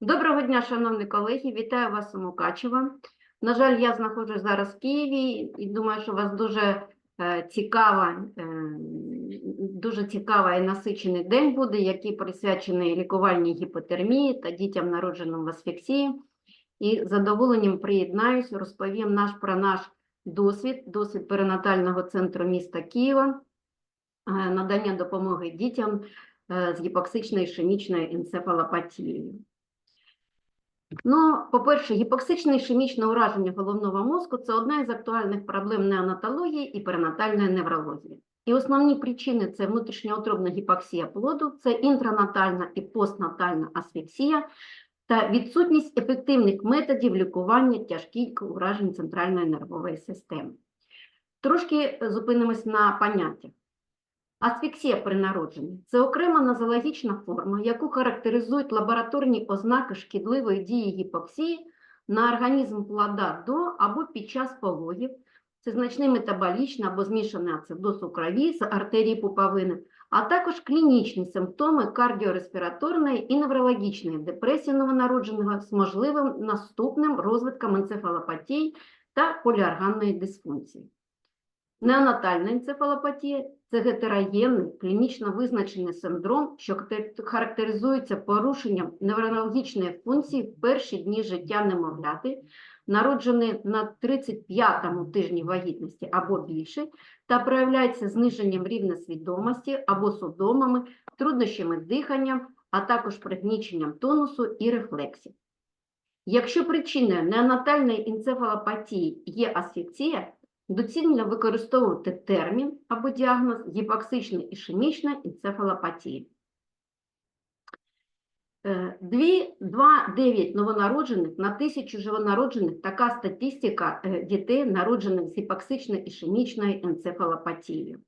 Доброго дня, шановні колеги, вітаю вас у Мукачево. На жаль, я знаходжусь зараз в Києві і думаю, що у вас дуже е, цікава, е, дуже цікавий і насичений день буде, який присвячений лікувальній гіпотермії та дітям, народженим в асфіксії. І з задоволенням приєднаюсь, розповім наш про наш досвід, досвід перинатального центру міста Києва, е, надання допомоги дітям з гіпоксичною ішемічною енцефалопатією. Ну, по-перше, гіпоксичне ішемічне ураження головного мозку це одна із актуальних проблем неонатології і перинатальної неврології. І основні причини це внутрішньоутробна гіпоксія плоду, це інтранатальна і постнатальна асфіксія та відсутність ефективних методів лікування тяжких уражень центральної нервової системи. Трошки зупинимось на поняттях. Асфіксія при народженні це окрема нозологічна форма, яку характеризують лабораторні ознаки шкідливої дії гіпоксії на організм плода до або під час пологів. Це значний метаболічний або змішаний ацидоз у крові з артерії пуповини, а також клінічні симптоми кардіореспіраторної і неврологічної депресії новонародженого з можливим наступним розвитком енцефалопатії та поліорганної дисфункції. Неонатальна енцефалопатія це гетерогенний, клінічно визначений синдром, що характеризується порушенням неврологічної функції в перші дні життя немовляти, народжений на 35-му тижні вагітності або більше, та проявляється зниженням рівня свідомості або судомами, труднощами диханням, а також пригніченням тонусу і рефлексів. Якщо причиною неонатальної енцефалопатії є асфіксія, доцільно використовувати термін або діагноз гіпоксична ішемічна енцефалопатія. Е, Дві, 2-9 новонароджених на тисячу живонароджених – така статистика е, дітей, народжених з гіпоксичною ішемічною енцефалопатією.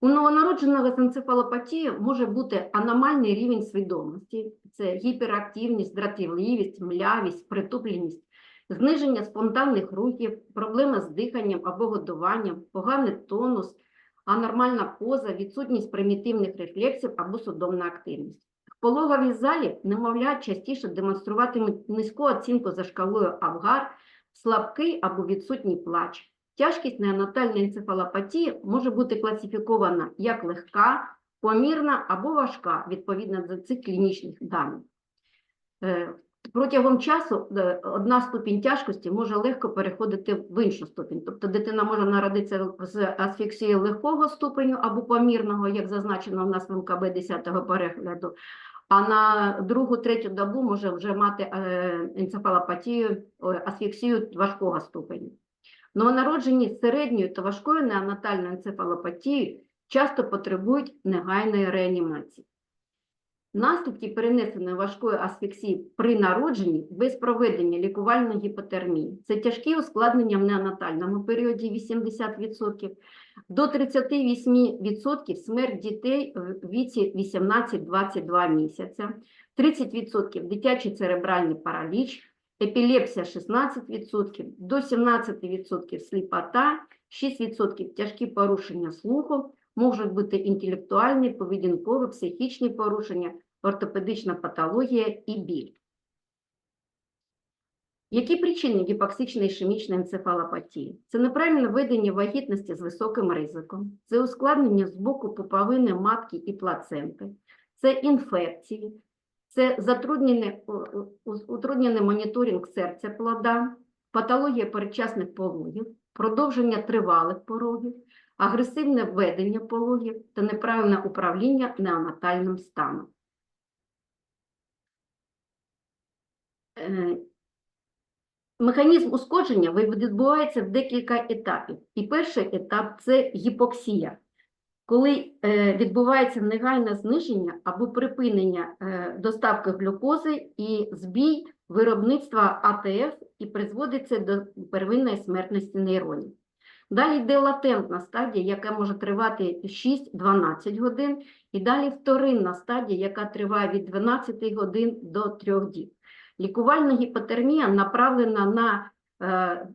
У новонародженого з енцефалопатією може бути аномальний рівень свідомості, це гіперактивність, дратівливість, млявість, притупленість, зниження спонтанних рухів, проблеми з диханням або годуванням, поганий тонус, анормальна поза, відсутність примітивних рефлексів або судомна активність. В пологовій залі немовля частіше демонструватимуть низьку оцінку за шкалою Авгар, слабкий або відсутній плач. Тяжкість неонатальної енцефалопатії може бути класифікована як легка, помірна або важка, відповідно до цих клінічних даних. Протягом часу е, одна ступінь тяжкості може легко переходити в іншу ступінь. Тобто дитина може народитися з асфіксією легкого ступеню або помірного, як зазначено в нас в МКБ 10-го перегляду, а на другу, третю добу може вже мати е, енцефалопатію, асфіксію важкого ступеню. Новонароджені з середньою та важкою неонатальною енцефалопатією часто потребують негайної реанімації. Наслідки перенесеної важкої асфіксії при народженні без проведення лікувальної гіпотермії – це тяжкі ускладнення в неонатальному періоді 80%, до 38% смерть дітей в віці 18-22 місяця, 30% дитячий церебральний параліч, епілепсія 16%, до 17% сліпота, 6% тяжкі порушення слуху, можуть бути інтелектуальні, поведінкові, психічні порушення, ортопедична патологія і біль. Які причини гіпоксичної ішемічної енцефалопатії? Це неправильне ведення вагітності з високим ризиком, це ускладнення з боку пуповини матки і плаценти, це інфекції, це затруднений, утруднений моніторинг серця плода, патологія передчасних пологів, продовження тривалих пологів, агресивне введення пологів та неправильне управління неонатальним станом. Е, Механізм ушкодження ви- відбувається в декілька етапів. І перший етап це гіпоксія, коли е, відбувається негайне зниження або припинення е, доставки глюкози і збій виробництва АТФ і призводиться до первинної смертності нейронів. Далі йде латентна стадія, яка може тривати 6-12 годин, і далі вторинна стадія, яка триває від 12 годин до 3 діб. Лікувальна гіпотермія направлена на е,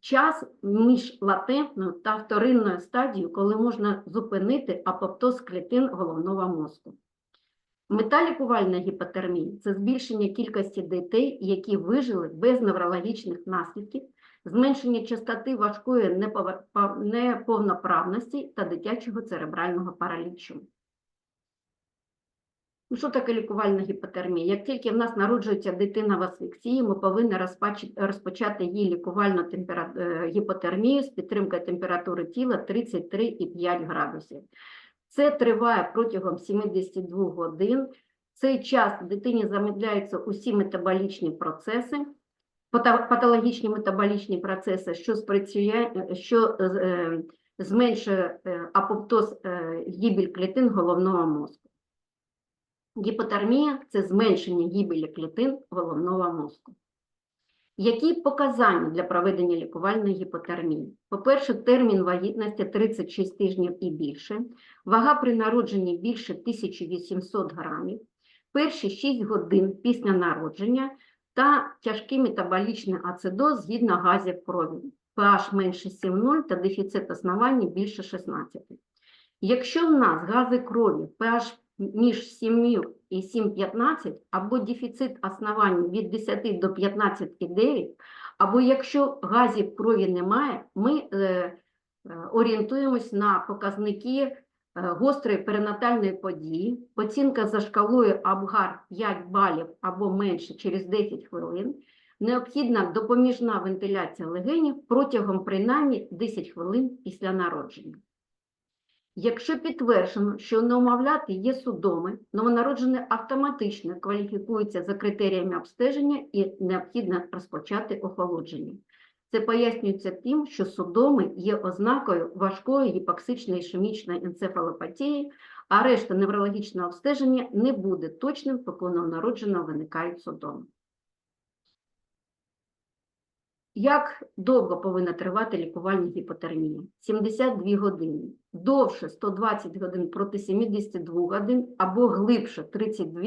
час між латентною та вторинною стадією, коли можна зупинити апоптоз клітин головного мозку. Мета лікувальної гіпотермії це збільшення кількості дітей, які вижили без неврологічних наслідків, зменшення частоти важкої неповноправності та дитячого церебрального паралічу. Ну, що таке лікувальна гіпотермія? Як тільки в нас народжується дитина в асфіксії, ми повинні розпочати її лікувальну е, гіпотермію з підтримкою температури тіла 33,5 градусів. Це триває протягом 72 годин. В цей час дитині замедляються усі метаболічні процеси, патологічні метаболічні процеси, що спрацює, е, що е, е, зменшує апоптоз е, гибель клітин головного мозку. Гіпотермія це зменшення гибелі клітин головного мозку. Які показання для проведення лікувальної гіпотермії? По-перше, термін вагітності 36 тижнів і більше, вага при народженні більше 1800 грамів, перші 6 годин після народження та тяжкий метаболічний ацидоз згідно газів крові, pH менше 7,0 та дефіцит основання більше 16. Якщо в нас гази крові pH між 7 і 7,15, або дефіцит основання від 10 до 15,9, або якщо газів крові немає, ми е, е, орієнтуємось на показники е, гострої перинатальної події, оцінка за шкалою Абгар 5 балів або менше через 10 хвилин, необхідна допоміжна вентиляція легенів протягом принаймні 10 хвилин після народження. Якщо підтверджено, що у немовляти є судоми, новонароджене автоматично кваліфікується за критеріями обстеження і необхідно розпочати охолодження. Це пояснюється тим, що судоми є ознакою важкої гіпоксичної ішемічної енцефалопатії, а решта неврологічного обстеження не буде точним, поки у новонародженого виникають судоми. Як довго повинна тривати лікувальна гіпотермія? 72 години. Довше 120 годин проти 72 годин або глибше 32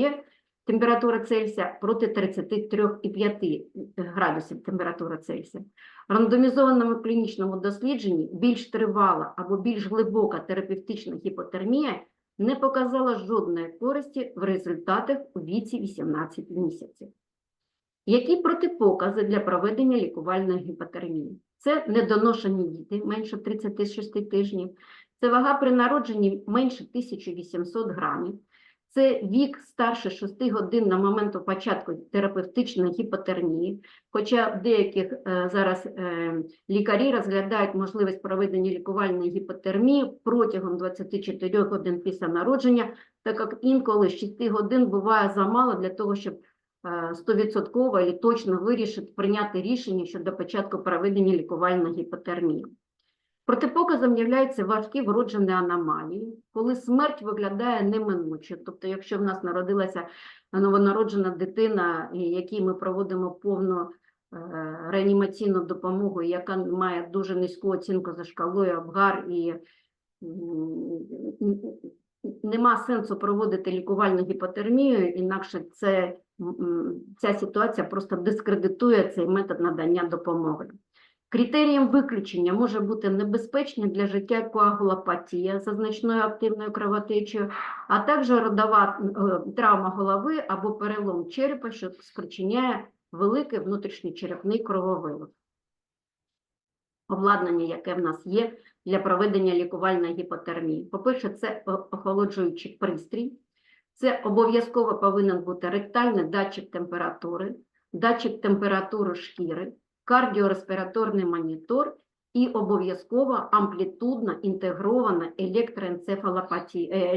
температура Цельсія проти 33,5 градусів температура Цельсія. В рандомізованому клінічному дослідженні більш тривала або більш глибока терапевтична гіпотермія не показала жодної користі в результатах у віці 18 місяців. Які протипокази для проведення лікувальної гіпотермії? Це недоношені діти менше 36 тижнів, це вага при народженні менше 1800 грамів, це вік старше 6 годин на момент початку терапевтичної гіпотермії, хоча в деяких е, зараз е, лікарі розглядають можливість проведення лікувальної гіпотермії протягом 24 годин після народження, так як інколи 6 годин буває замало для того, щоб стовідсотково і точно вирішити прийняти рішення щодо початку проведення лікувальної гіпотермії. Протипоказом являються важкі вроджені аномалії, коли смерть виглядає неминуче. Тобто, якщо в нас народилася новонароджена дитина, якій ми проводимо повну е, реанімаційну допомогу, яка має дуже низьку оцінку за шкалою Абгар і нема сенсу проводити лікувальну гіпотермію, інакше це, ця ситуація просто дискредитує цей метод надання допомоги. Критерієм виключення може бути небезпечна для життя коагулопатія за значною активною кровотечею, а також родова е, травма голови або перелом черепа, що спричиняє великий внутрішньочерепний крововилив. Обладнання, яке в нас є для проведення лікувальної гіпотермії. По-перше, це охолоджуючий пристрій. Це обов'язково повинен бути ректальний датчик температури, датчик температури шкіри, кардіореспіраторний монітор і обов'язково амплітудно інтегрована е,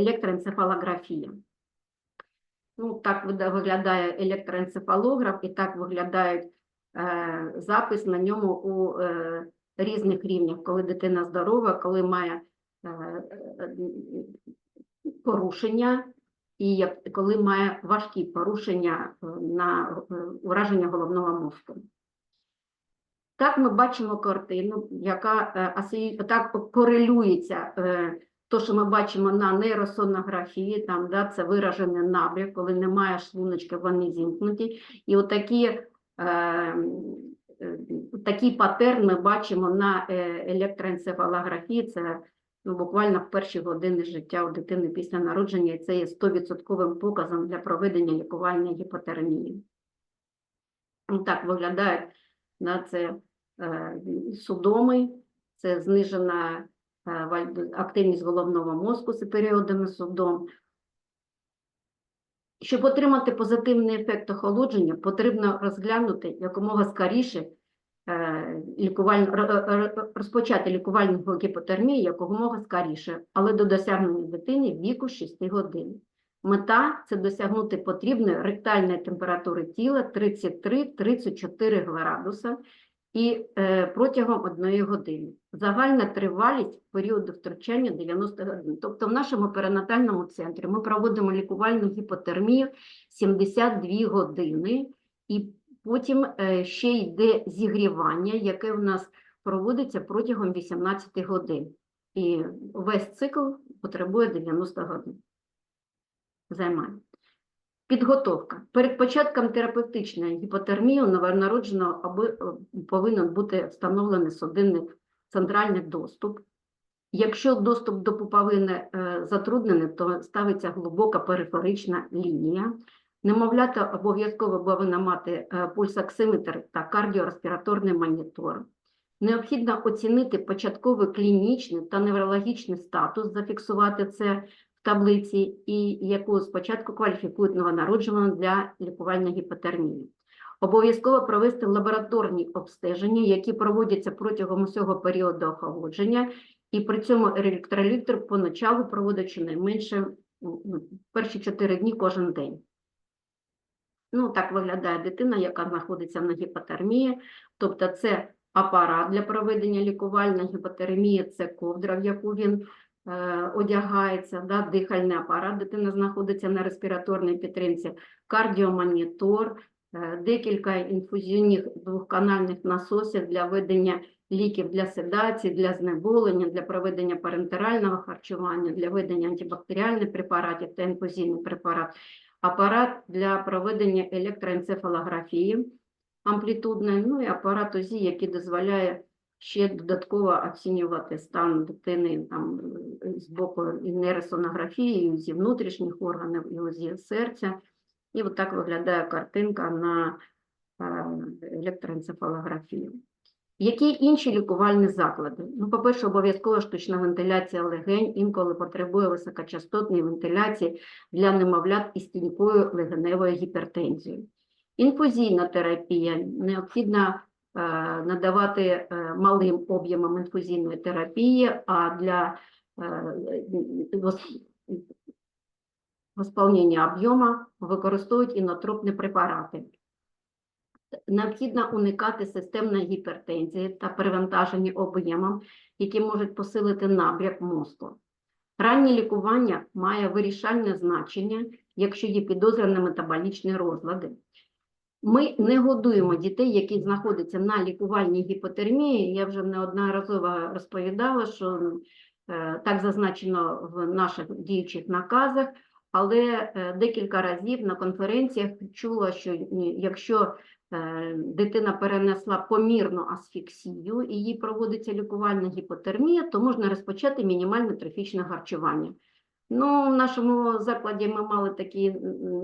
електроенцефалографія. Ну, так виглядає електроенцефалограф і так виглядає е, запис на ньому у е, різних рівнях, коли дитина здорова, коли має е, е, порушення і коли має важкі порушення е, на ураження головного мозку. Так ми бачимо картину, яка так корелюється то, що ми бачимо на нейросонографії, там да, це виражений набряк, коли немає шлуночка, вони зімкнуті. І отакі, е, такий патерн ми бачимо на е, електроенцефалографії, це ну, буквально в перші години життя у дитини після народження, і це є 100% показом для проведення лікування гіпотермії. Ну, Так виглядають на це е, судоми, це знижена е, активність головного мозку з періодами судом. Щоб отримати позитивний ефект охолодження, потрібно розглянути якомога скоріше е, лікуваль... р- р- р- розпочати лікувальну гіпотермію якомога скоріше, але до досягнення дитини віку 6 годин. Мета – це досягнути потрібної ректальної температури тіла 33-34 градуса і е, протягом одної години. Загальна тривалість періоду втручання 90 годин. Тобто в нашому перинатальному центрі ми проводимо лікувальну гіпотермію 72 години, і потім е, ще йде зігрівання, яке в нас проводиться протягом 18 годин. І весь цикл потребує 90 годин. Займає. Підготовка. Перед початком терапевтичної гіпотермії у новонародженого аби, е, повинен бути встановлений судинний центральний доступ. Якщо доступ до пуповини е, затруднений, то ставиться глибока периферична лінія. Немовлята обов'язково повинна мати е, пульсоксиметр та кардіореспіраторний монітор. Необхідно оцінити початковий клінічний та неврологічний статус, зафіксувати це в таблиці, і яку спочатку кваліфікують новонародженого для лікування гіпотермії. Обов'язково провести лабораторні обстеження, які проводяться протягом усього періоду охолодження, і при цьому електролітр поначалу проводить щонайменше перші 4 дні кожен день. Ну, так виглядає дитина, яка знаходиться на гіпотермії, тобто це апарат для проведення лікувальної гіпотермії, це ковдра, в яку він е, одягається, да, дихальний апарат, дитина знаходиться на респіраторній підтримці, кардіомонітор, е, декілька інфузійних двохканальних насосів для ведення ліків для седації, для знеболення, для проведення парентерального харчування, для ведення антибактеріальних препаратів та інфузійний препарат, апарат для проведення електроенцефалографії амплітудної, ну і апарат УЗІ, який дозволяє ще додатково оцінювати стан дитини там, з боку нейросонографії, і УЗІ внутрішніх органів, і УЗІ серця. І от так виглядає картинка на е, електроенцефалографії. Які інші лікувальні заклади? Ну, по-перше, обов'язково штучна вентиляція легень, інколи потребує високочастотної вентиляції для немовлят із тінькою легеневою гіпертензією. Інфузійна терапія необхідно е, надавати е, малим об'ємом інфузійної терапії, а для е, восполнення об'єму використовують інотропні препарати. Необхідно уникати системної гіпертензії та перевантаження об'ємом, які можуть посилити набряк мозку. Раннє лікування має вирішальне значення, якщо є підозра на метаболічні розлади. Ми не годуємо дітей, які знаходяться на лікувальній гіпотермії. Я вже неодноразово розповідала, що е, так зазначено в наших діючих наказах, але е, декілька разів на конференціях чула, що якщо дитина перенесла помірну асфіксію і їй проводиться лікувальна гіпотермія, то можна розпочати мінімальне трофічне харчування. Ну, в нашому закладі ми мали такий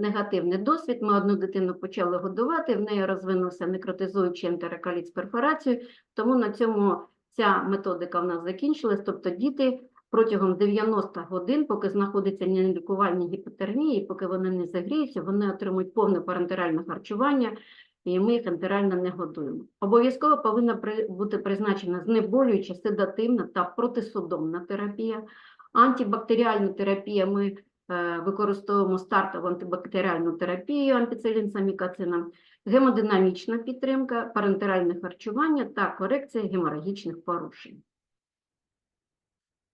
негативний досвід. Ми одну дитину почали годувати, в неї розвинувся некротизуючий ентерокаліт з перфорацією, тому на цьому ця методика в нас закінчилась. Тобто діти протягом 90 годин, поки знаходяться на лікувальній гіпотермії, поки вони не загріються, вони отримують повне парентеральне харчування, і ми їх ентерально не годуємо. Обов'язково повинна бути призначена знеболююча, седативна та протисудомна терапія. Антибактеріальну терапію ми е, використовуємо стартову антибактеріальну терапію ампіцилінсамікацином, гемодинамічна підтримка, парентеральне харчування та корекція геморагічних порушень.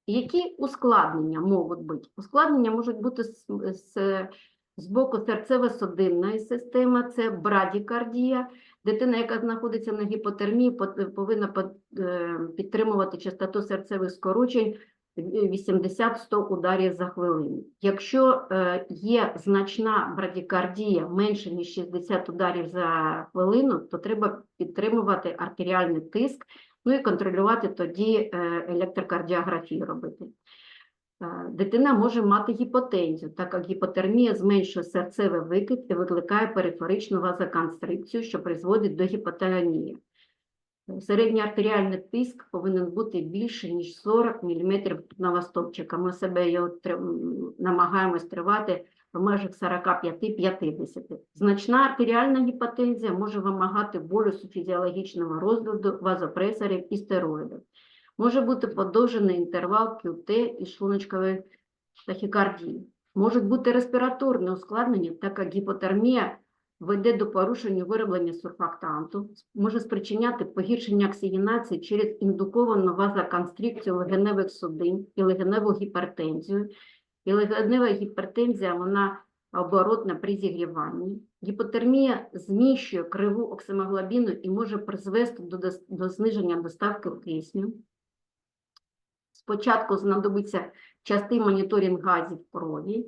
Які ускладнення можуть бути? Ускладнення можуть бути з, з, з боку серцево-судинної системи, це брадікардія. Дитина, яка знаходиться на гіпотермії, повинна е, підтримувати частоту серцевих скорочень 80-100 ударів за хвилину. Якщо е, є значна брадікардія менше, ніж 60 ударів за хвилину, то треба підтримувати артеріальний тиск Ну і контролювати тоді е, електрокардіографію робити. Дитина може мати гіпотензію, так як гіпотермія зменшує серцевий викид і викликає периферичну вазоконстрикцію, що призводить до гіпотонії. Середній артеріальний тиск повинен бути більше, ніж 40 мм на стовпчика. Ми себе його намагаємось тривати в межах 45-50. Значна артеріальна гіпотензія може вимагати болюсу фізіологічного розладу, вазопресорів і стероїдів. Може бути подовжений інтервал QT і шлуночкової тахікардії. Можуть бути респіраторні ускладнення, так як гіпотермія веде до порушення вироблення сурфактанту, може спричиняти погіршення оксигенації через індуковану вазоконстрикцію легеневих судин і легеневу гіпертензію. І легенева гіпертензія, вона оборотна при зігріванні. Гіпотермія зміщує криву оксимоглобіну і може призвести до, до зниження доставки кисню. Спочатку знадобиться частий моніторинг газів крові,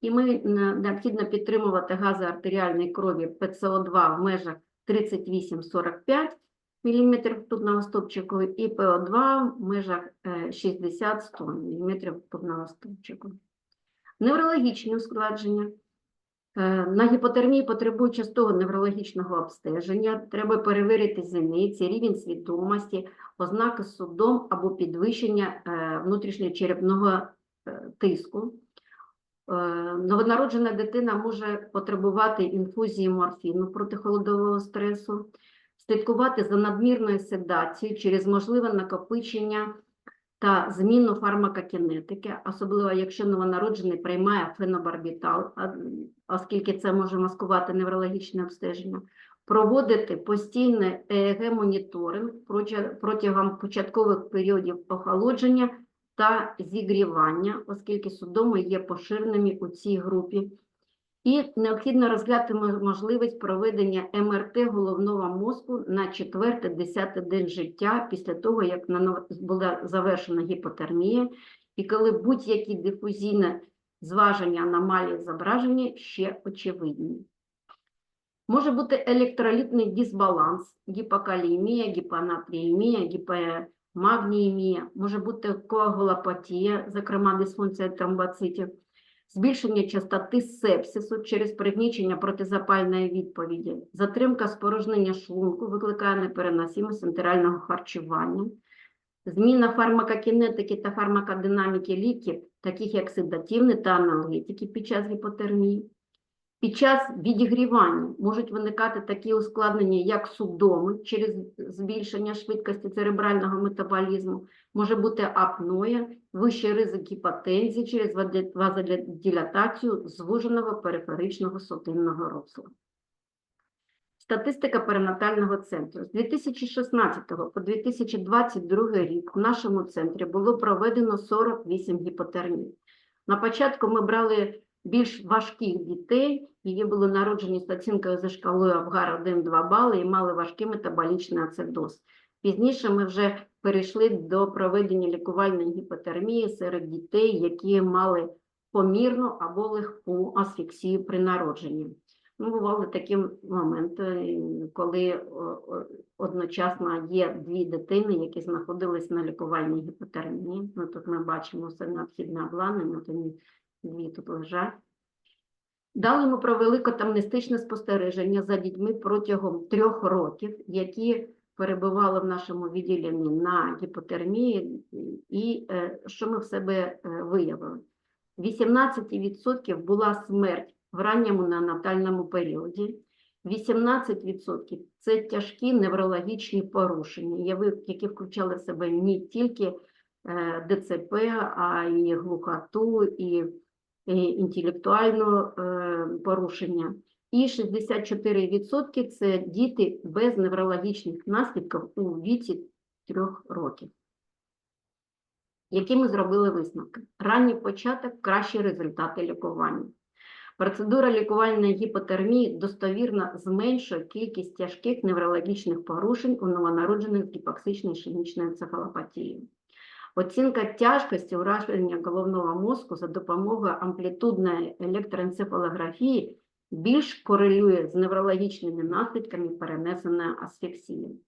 і ми необхідно підтримувати гази артеріальної крові ПЦО2 в межах 38-45 мм ртутного стовпчику і ПО2 в межах е, 60-100 мм ртутного стовпчику. Неврологічні ускладнення. Е, На гіпотермії потребують частого неврологічного обстеження. Треба перевірити зіниці, рівень свідомості, ознаки судом або підвищення е, внутрішньочерепного е, тиску. Новонароджена дитина може потребувати інфузії морфіну проти холодового стресу, слідкувати за надмірною седацією через можливе накопичення та зміну фармакокінетики, особливо якщо новонароджений приймає фенобарбітал, оскільки це може маскувати неврологічне обстеження, проводити постійний ЕЕГ-моніторинг протягом початкових періодів охолодження та зігрівання, оскільки судоми є поширеними у цій групі. І необхідно розглянути можливість проведення МРТ головного мозку на 4-10 день життя після того, як була завершена гіпотермія, і коли будь-які дифузійне зваження аномалії зображення ще очевидні. Може бути електролітний дисбаланс, гіпокаліємія, гіпонатріємія, гіпомагніємія, може бути коагулопатія, зокрема дисфункція тромбоцитів, збільшення частоти сепсису через пригнічення протизапальної відповіді, затримка спорожнення шлунку викликає непереносимість ентерального харчування, зміна фармакокінетики та фармакодинаміки ліків, таких як седативні та аналгетики під час гіпотермії. Під час відігрівання можуть виникати такі ускладнення, як судоми через збільшення швидкості церебрального метаболізму, може бути апноя, вищий ризик гіпотензії через вазодилатацію звуженого периферичного судинного росла. Статистика перинатального центру. З 2016 по 2022 рік в нашому центрі було проведено 48 гіпотермій. На початку ми брали більш важких дітей, які були народжені з оцінкою за шкалою Авгар 1-2 бали і мали важкий метаболічний ацидоз. Пізніше ми вже перейшли до проведення лікувальної гіпотермії серед дітей, які мали помірну або легку асфіксію при народженні. Ну, бували такі моменти, коли о, одночасно є дві дитини, які знаходились на лікувальній гіпотермії. Ну, тут ми бачимо все необхідне обладнання, дві тут лежать. Далі ми провели катамнестичне спостереження за дітьми протягом трьох років, які перебували в нашому відділенні на гіпотермії, і е, що ми в себе е, виявили? 18% була смерть в ранньому неонатальному періоді, 18% – це тяжкі неврологічні порушення, які включали в себе не тільки е, ДЦП, а й глухоту, і і інтелектуальне е, порушення. І 64% – це діти без неврологічних наслідків у віці 3 років. Які ми зробили висновки? Ранній початок – кращі результати лікування. Процедура лікувальної гіпотермії достовірно зменшує кількість тяжких неврологічних порушень у новонароджених з гіпоксичною ішемічною. Оцінка тяжкості ураження головного мозку за допомогою амплітудної електроенцефалографії більш корелює з неврологічними наслідками перенесеної асфіксії.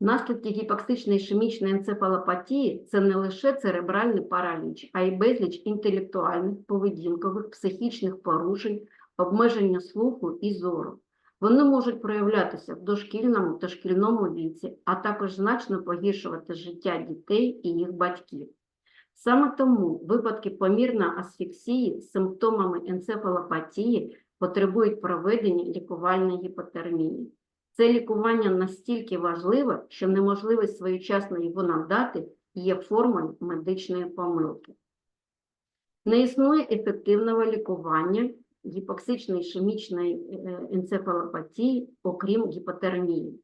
Наслідки гіпоксичної ішемічної енцефалопатії – це не лише церебральний параліч, а й безліч інтелектуальних, поведінкових, психічних порушень, обмеження слуху і зору. Вони можуть проявлятися в дошкільному та шкільному віці, а також значно погіршувати життя дітей і їх батьків. Саме тому випадки помірної асфіксії з симптомами енцефалопатії потребують проведення лікувальної гіпотермії. Це лікування настільки важливе, що неможливість своєчасно його надати є формою медичної помилки. Не існує ефективного лікування гіпоксичної ішемічної е, енцефалопатії, окрім гіпотермії.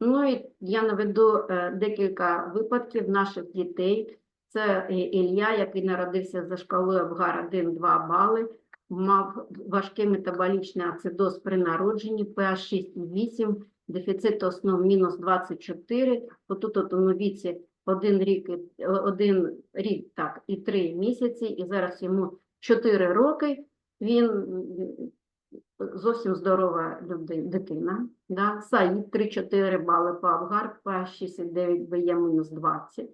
Ну і я наведу е, декілька випадків наших дітей. Це е, Ілля, який народився за шкалою Абгар 1-2 бали, мав важкий метаболічний ацидоз при народженні, pH 6,8, дефіцит основ мінус 24, отут от у віці один рік, один рік так, і три місяці, і зараз йому 4 роки, він зовсім здорова людина, дитина. Да? Саїд 3-4 бали по Абгар, pH 6,9, БЄ мінус 20.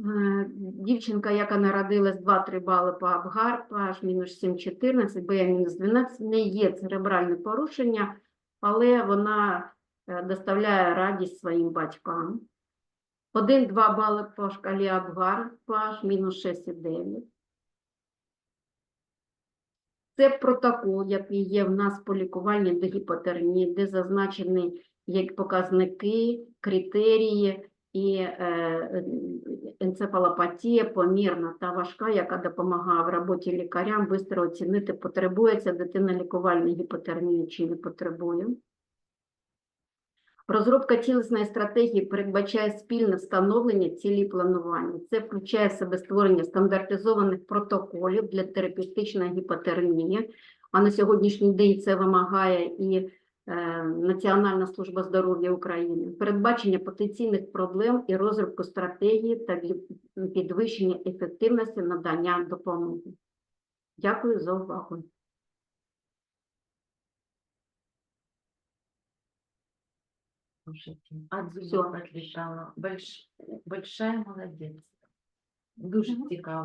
Е, Дівчинка, яка народилась 2-3 бали по Абгар, pH мінус 7,14, БМ мінус 12, не є церебральне порушення, але вона е, доставляє радість своїм батькам. 1-2 бали по шкалі Абгар, pH мінус 6,9. Це протокол, який є в нас по лікуванні до гіпотермії, де зазначені як показники, критерії і е, енцефалопатія помірна та важка, яка допомагає в роботі лікарям швидко оцінити, потребується дитина лікувальної гіпотермії чи не потребує. Розробка цілісної стратегії передбачає спільне встановлення цілі планування. Це включає в себе створення стандартизованих протоколів для терапевтичної гіпотермії, а на сьогоднішній день це вимагає і е, Національна служба здоров'я України, передбачення потенційних проблем і розробку стратегії та підвищення ефективності надання допомоги. Дякую за увагу. Слушайте, от Всё. зубов. Больш... Большая молодец. Дуже цікаво.